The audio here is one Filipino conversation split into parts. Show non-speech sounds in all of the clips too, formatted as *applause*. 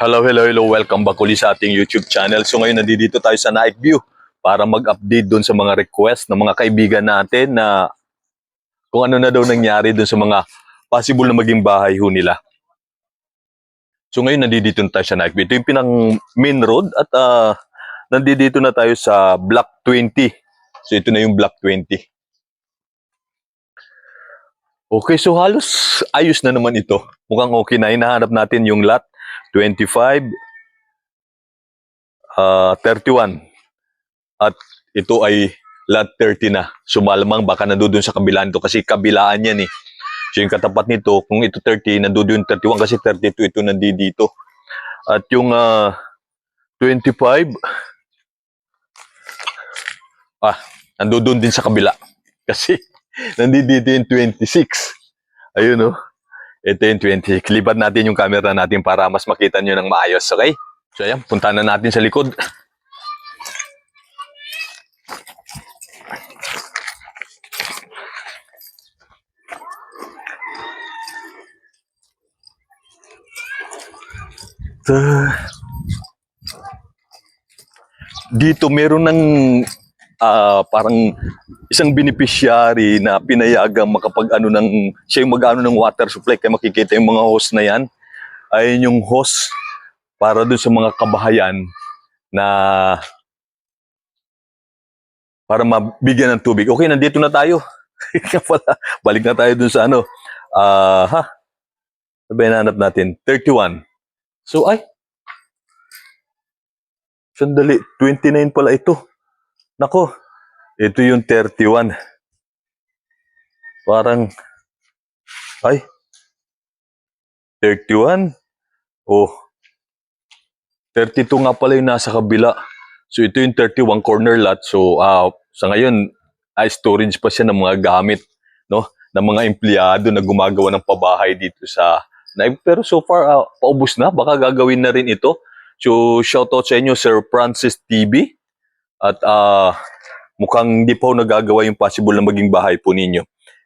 Hello, hello, hello. Welcome back ulit sa ating YouTube channel. So ngayon nandito tayo sa Night View para mag-update doon sa mga request ng mga kaibigan natin na kung ano na daw nangyari doon sa mga possible na maging bahay ho nila. So ngayon nandito na tayo sa Night View. Ito yung pinang main road at ah, nandito na tayo sa Block 20. So ito na yung Block 20. Okay, so halos ayos na naman ito. Mukhang okay na. Hinahanap natin yung lot 25, ah 31. At ito ay lot 30 na. So malamang baka nandoon sa kabilaan to kasi kabilaan yan eh. So yung katapat nito, kung ito 30, nandoon yung 31 kasi 32 ito nandito. At yung ah 25, ah, nandoon din sa kabila. *laughs* Kasi nandito yung 26. Ayun oh. Ito yung 26. Lipat natin yung camera natin para mas makita nyo ng maayos, okay? So ayan, punta na natin sa likod. Ta- Dito meron ng ah, parang isang beneficiary na pinayagang makapag ano ng siya yung mag-ano ng water supply kaya makikita yung mga hose na yan ayun yung hose para doon sa mga kabahayan na para mabigyan ng tubig. Okay, nandito na tayo. *laughs* Balik na tayo dun sa ano. Ah, ha? Ano ba natin? 31. So, ay. Sandali, 29 pala ito. Nako, ito yung 31. Parang, ay, 31. Oh, 32 nga pala yung nasa kabila. So ito yung 31 corner lot. So ah, sa ngayon, ay storage pa siya ng mga gamit, no? Ng mga empleyado na gumagawa ng pabahay dito sa na, pero so far ah, paubos na, baka gagawin na rin ito. So shoutout sa inyo Sir Francis TV at ah, mukhang hindi pa ho nagagawa yung possible na maging bahay po ninyo.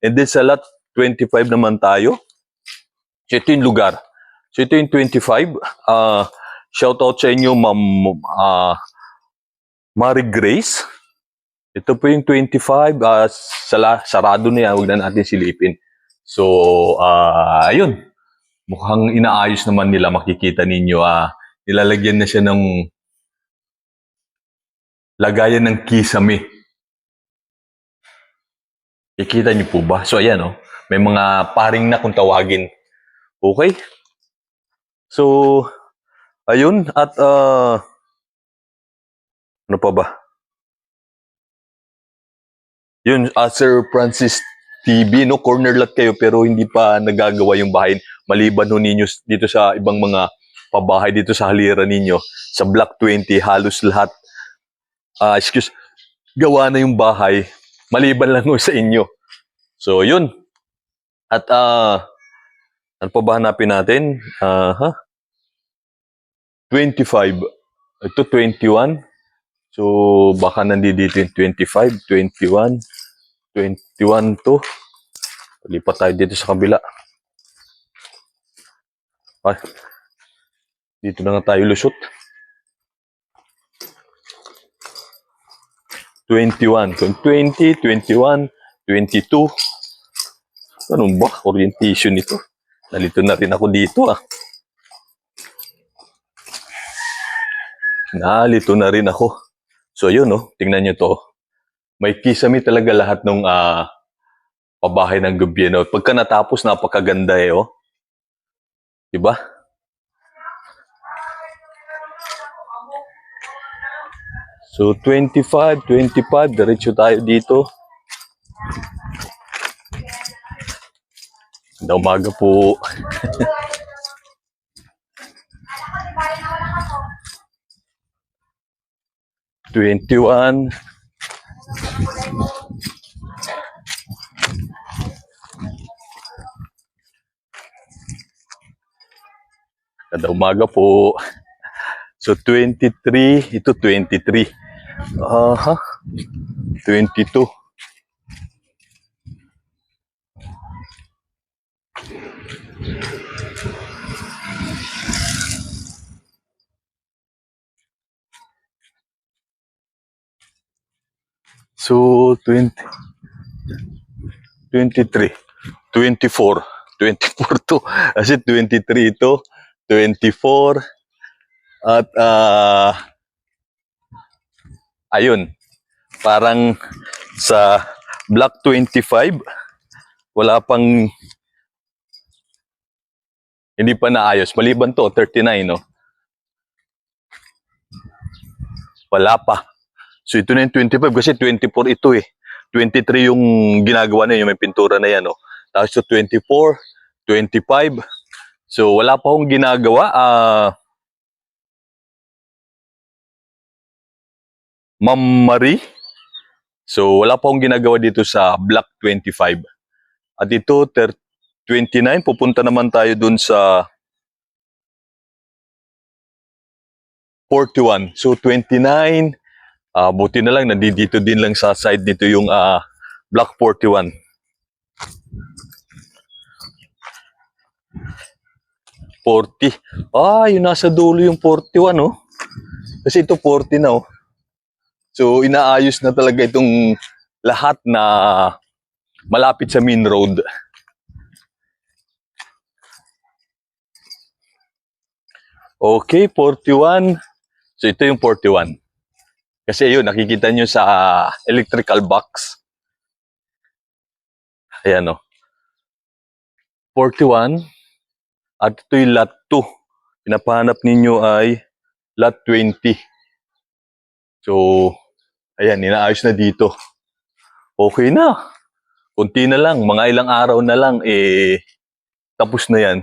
And then sa lot 25 naman tayo. So ito yung lugar. So ito yung 25. Ah, shoutout sa inyo Ma'am ah, Mary Grace. Ito po yung 25. ah, sala, sarado na yan. Huwag na natin silipin. So, ah, ayun. Mukhang inaayos naman nila. Makikita ninyo. ah nilalagyan na siya ng lagayan ng kisame. Kikita niyo po ba? So, ayan, oh. May mga paring na kung tawagin. Okay? So, ayun. At, ah, ano pa ba? Yun, ah, Sir Francis TV, no? Corner lot kayo pero hindi pa nagagawa yung bahay. Maliban ho ninyo dito sa ibang mga pabahay dito sa halira ninyo. Sa Block 20, halos lahat, ah, excuse, gawa na yung bahay. Maliban lang sa inyo. So, yun. At, ah, ano pa ba hanapin natin? Ah, ha? 25. Ito, 21. So, baka nandito yung 25, 21, 21 to. Lipat tayo dito sa kabila. Ay, dito na nga tayo lusot. 21, 20, 21, 22. Ganun ba? Orientation nito. Nalito na rin ako dito ah. Nalito na rin ako. So yun, no? tingnan nyo to. May kisame talaga lahat ng ah, pabahay ng gobyerno. Pagka natapos, napakaganda eh, oh. Diba? So, 25, 25, diretso tayo dito. Ganda umaga po. *laughs* Twenty-one. Kada umaga po. So, 23. Ito, 23. Aha. 22. So, 20, 23, 24, 24 to. Kasi 23 ito, 24, at uh, ayun, parang sa block 25, wala pang, hindi pa naayos. Maliban to, 39, no? Wala pa. So ito na yung 25 kasi 24 ito eh. 23 yung ginagawa na yun, yung may pintura na yan. No? Tapos so 24, 25. So wala pa akong ginagawa. Ah Ma'am Marie. So wala pa akong ginagawa dito sa block 25. At ito, ter- 29, pupunta naman tayo dun sa 41. So 29, Ah, buti na lang nandito din lang sa side nito yung ah, Block 41. Forty. Ah, yung nasa dulo yung 41, oh. Kasi ito 40 na, oh. So, inaayos na talaga itong lahat na malapit sa main road. Okay, 41. So, ito yung 41. Kasi yun, nakikita nyo sa electrical box. Ayan o. 41. At ito yung lot 2. Pinapahanap ninyo ay lot 20. So, ayan, inaayos na dito. Okay na. Kunti na lang, mga ilang araw na lang, eh, tapos na yan.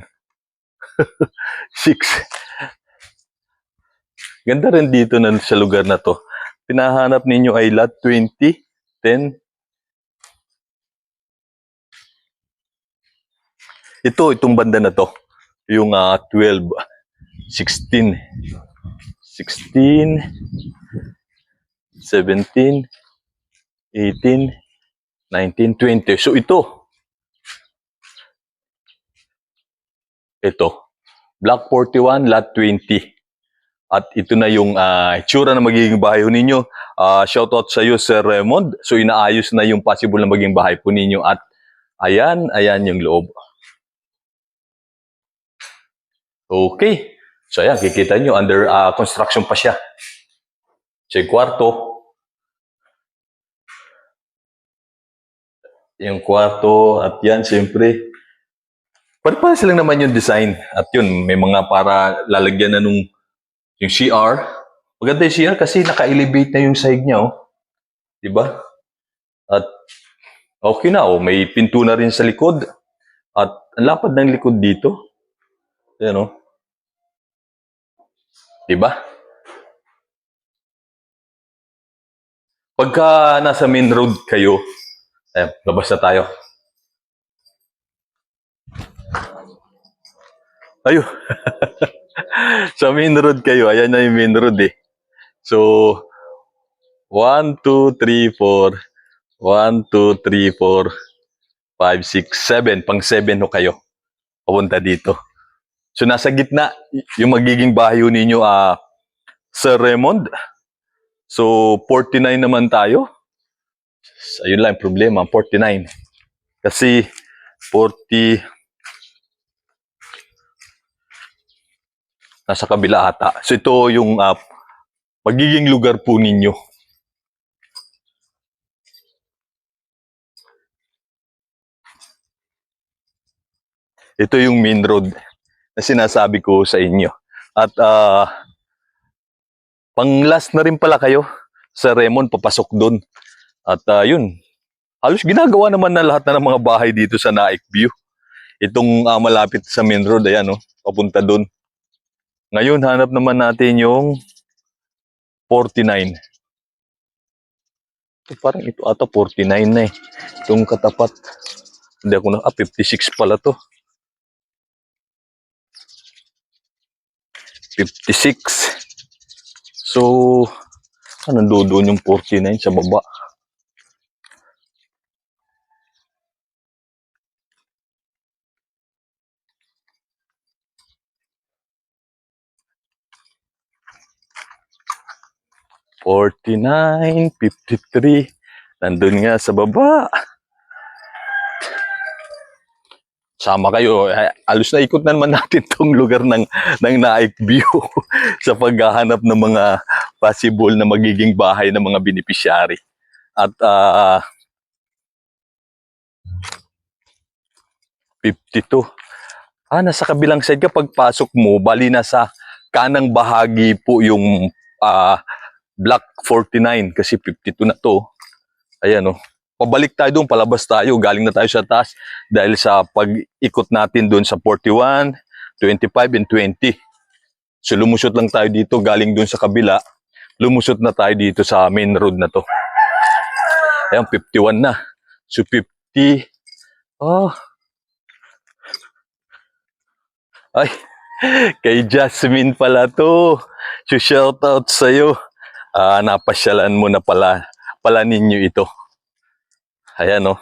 *laughs* Six. Ganda rin dito na sa lugar na to pinahanap ninyo ay lot 20, 10. Ito, itong banda na to. Yung ah, 12, 16, 16, 17, 18, 19, 20. So ito. Ito. Block 41, lot 20. At ito na yung ah, itsura na magiging bahay ho ninyo. Ah, shoutout sa iyo, Sir Raymond. So inaayos na yung possible na maging bahay po ninyo. At ayan, ayan yung loob. Okay. So ayan, kikita nyo, under ah, construction pa siya. Yung kwarto. Yung kwarto, at yan, siyempre. Pare-pares lang naman yung design. At yun, may mga para lalagyan na nung yung CR, maganda yung CR kasi naka-elevate na yung side niya, oh. Diba? At okay na, oh. May pinto na rin sa likod. At ang lapad ng likod dito. Ayan, oh. Diba? Pagka nasa main road kayo, eh, labas na tayo. Ayo. *laughs* sa main road kayo, ayan na yung main road eh. So, 1, 2, 3, 4, 1, 2, 3, 4, 5, 6, 7. Pang 7 ho kayo. Papunta dito. So, nasa gitna, yung magiging bahay ho ninyo, ah, Sir Raymond. So, 49 naman tayo. So, ayun lang problema, 49. Kasi, 40, nasa kabila ata. So ito yung ah, magiging lugar po ninyo. Ito yung main road na sinasabi ko sa inyo. At ah, pang last na rin pala kayo sa Raymond papasok doon. At ah, yun, halos ginagawa naman na lahat na ng mga bahay dito sa Naik View. Itong ah, malapit sa main road, ayan, oh, papunta doon. Ngayon, hanap naman natin yung 49. Ito, parang ito ata 49 na eh. Itong katapat. Hindi ako na, ah, 56 pala to. 56. So, ano doon yung 49 sa baba? Forty-nine, fifty-three. Nandun nga sa baba. Sama kayo. Alos na ikot na naman natin tong lugar ng, ng Naik View *laughs* sa paghahanap ng mga possible na magiging bahay ng mga beneficiary. At ah 52. Ah, nasa kabilang side ka pagpasok mo, bali nasa kanang bahagi po yung ah block 49 kasi 52 na to. Ayan oh. Pabalik tayo doon, palabas tayo, galing na tayo sa taas dahil sa pag-ikot natin doon sa 41, 25, and 20. So lumusot lang tayo dito, galing doon sa kabila, lumusot na tayo dito sa main road na to. Ayan, 51 na. So 50, oh, Ay, *laughs* kay Jasmine pala to. So shout out sa'yo. Ah, napasyalan mo na pala, pala ninyo ito. Ayan oh.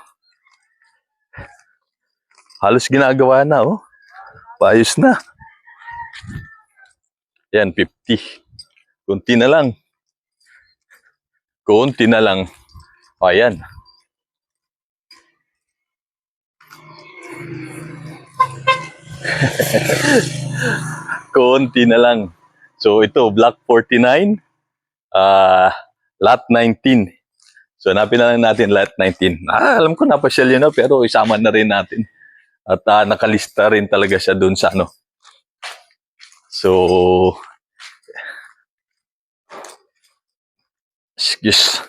Halos ginagawa na oh. Paayos na. Yan, 50. Kunti na lang. Kunti na lang. Ayan. *laughs* Konti na lang. So ito, block 49, ah lot 19. So hanapin na lang natin lot 19. Ah, alam ko napasyal yun na, pero isama na rin natin. At ah, nakalista rin talaga siya doon sa ano. So, excuse.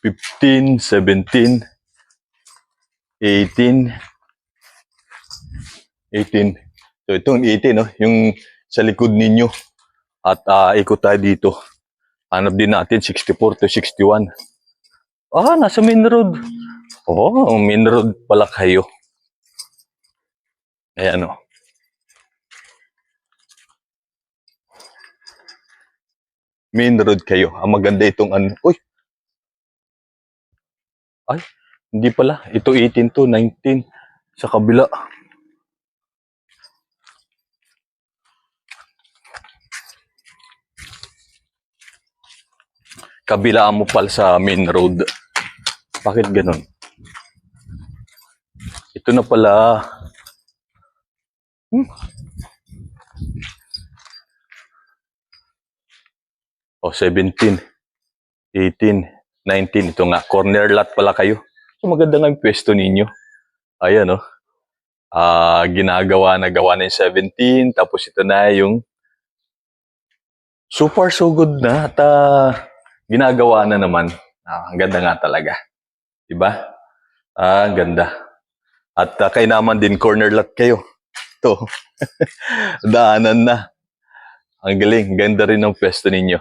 Fifteen, seventeen, 18 18 so itong 18 no yung sa likod ninyo. At ah, ikot tayo dito. Hanap din natin 64 to 61 ah nasa main road. Oh main road pala kayo. Ayan o main road kayo. Ang maganda itong ano. Uy! Ay hindi pala. Ito 18 to 19 sa kabila. Kabila mo pala sa main road. Bakit ganun? Ito na pala. Hmm. Oh, 17, 18, 19. Ito nga, corner lot pala kayo. So maganda nga yung pwesto ninyo. Ayan, oh. Ah, ginagawa na gawa na yung 17, tapos ito na yung so far so good na at ah, ginagawa na naman. Ah, ang ganda nga talaga. Diba? Ah, ang ganda. At ah, kay naman din corner lot kayo. Ito. *laughs* Daanan na. Ang galing. Ganda rin ng pwesto ninyo.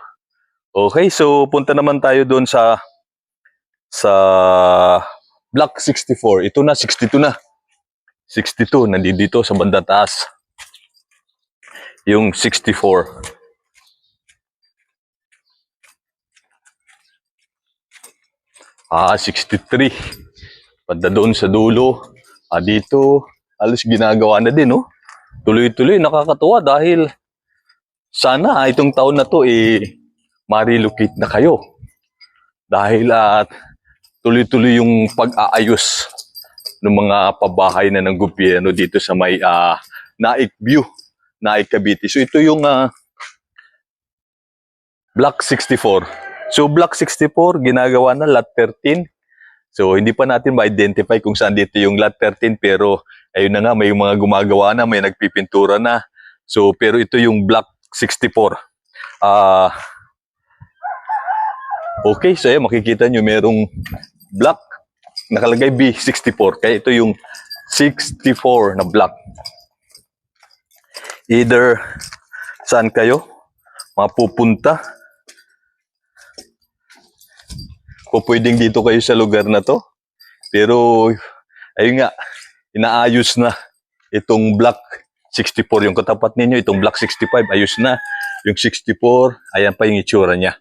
Okay, so punta naman tayo doon sa sa Block 64. Ito na, 62 na. 62, nandito sa banda taas. Yung 64. Ah, 63. Banda doon sa dulo. Ah, dito, alos ginagawa na din, no? Tuloy-tuloy, nakakatuwa dahil sana ah, itong taon na to, eh, marilocate na kayo. Dahil at tuloy-tuloy yung pag-aayos ng mga pabahay na ng gobyerno dito sa may ah, Naik View, Naik Cavite. So ito yung ah, Block 64. So Block 64, ginagawa na Lot 13. So hindi pa natin ma-identify kung saan dito yung Lot 13 pero ayun na nga, may mga gumagawa na, may nagpipintura na. So pero ito yung Block 64. Ah... Okay, so ayan, makikita nyo merong block nakalagay B64. Kaya ito yung 64 na block. Either saan kayo mapupunta. O pwedeng dito kayo sa lugar na to. Pero, ayun nga, inaayos na itong block 64. Yung katapat ninyo, itong block 65, ayos na. Yung 64, ayan pa yung itsura niya.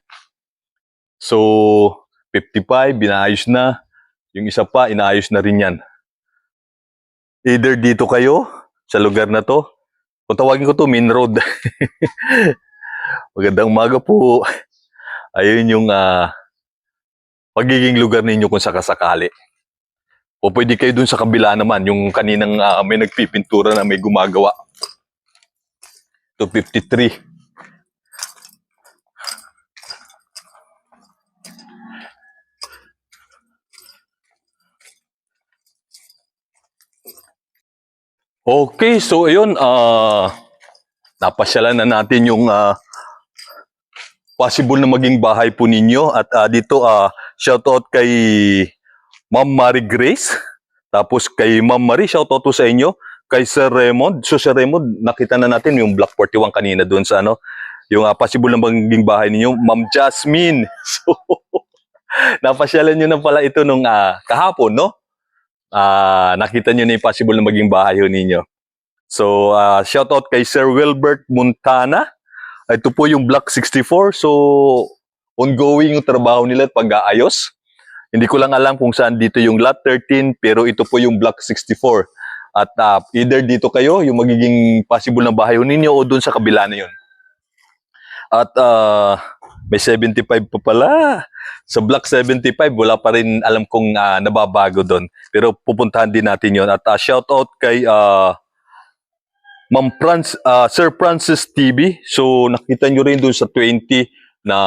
So, 55, binaayos na. Yung isa pa, inaayos na rin yan. Either dito kayo, sa lugar na to, kung tawagin ko to main road. *laughs* Magandang umaga po. Ayun yung ah, pagiging lugar ninyo kung sakasakali. O pwede kayo dun sa kabila naman, yung kaninang ah, may nagpipintura na may gumagawa. 253. Okay, so ayun, ah napasyalan na natin yung ah, possible na maging bahay po ninyo at ah, dito ah shoutout kay Ma'am Marie Grace. Tapos kay Ma'am Marie shoutout po sa inyo. Kay Sir Raymond. So Sir Raymond nakita na natin yung Block 41 kanina doon sa ano yung ah, possible na maging bahay ninyo Ma'am Jasmine. *laughs* So napasyalan nyo na pala ito nung ah, kahapon no? Ah, nakita nyo na yung possible na maging bahay ninyo. So ah, shoutout kay Sir Wilbert Montana. Ito po yung Block 64. So, ongoing yung trabaho nila at pag-aayos. Hindi ko lang alam kung saan dito yung Lot 13, pero ito po yung Block 64. At ah, either dito kayo, yung magiging possible na bahay ninyo, o doon sa kabila na yun. At ah, may 75 pa pala. Sa Block 75, wala pa rin alam kong ah, nababago doon. Pero pupuntahan din natin yon At ah, shoutout kay ah, Ma'am ah, Sir Francis TV. So nakita nyo rin doon sa 20 na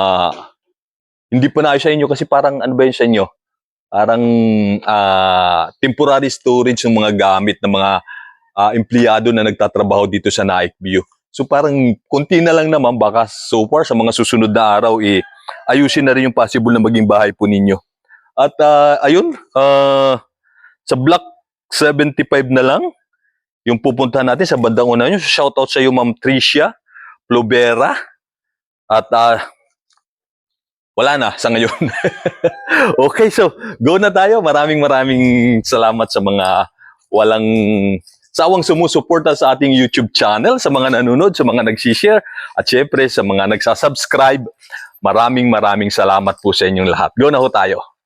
hindi pa naayos sa inyo kasi parang ano ba yun sa inyo? Parang ah, temporary storage ng mga gamit ng mga ah, empleyado na nagtatrabaho dito sa Naik View. So parang konti na lang naman baka so far sa mga susunod na araw eh ayusin na rin yung possible na maging bahay po ninyo. At ah, ayun, ah, sa block 75 na lang yung pupuntahan natin sa bandang una nyo. Shoutout sa iyo, Ma'am Tricia Plovera. At ah, wala na sa ngayon. *laughs* okay, so go na tayo. Maraming maraming salamat sa mga walang sawang sumusuporta sa ating YouTube channel, sa mga nanonood, sa mga nagsishare, at syempre sa mga nagsasubscribe. Maraming maraming salamat po sa inyong lahat. Go na ho tayo.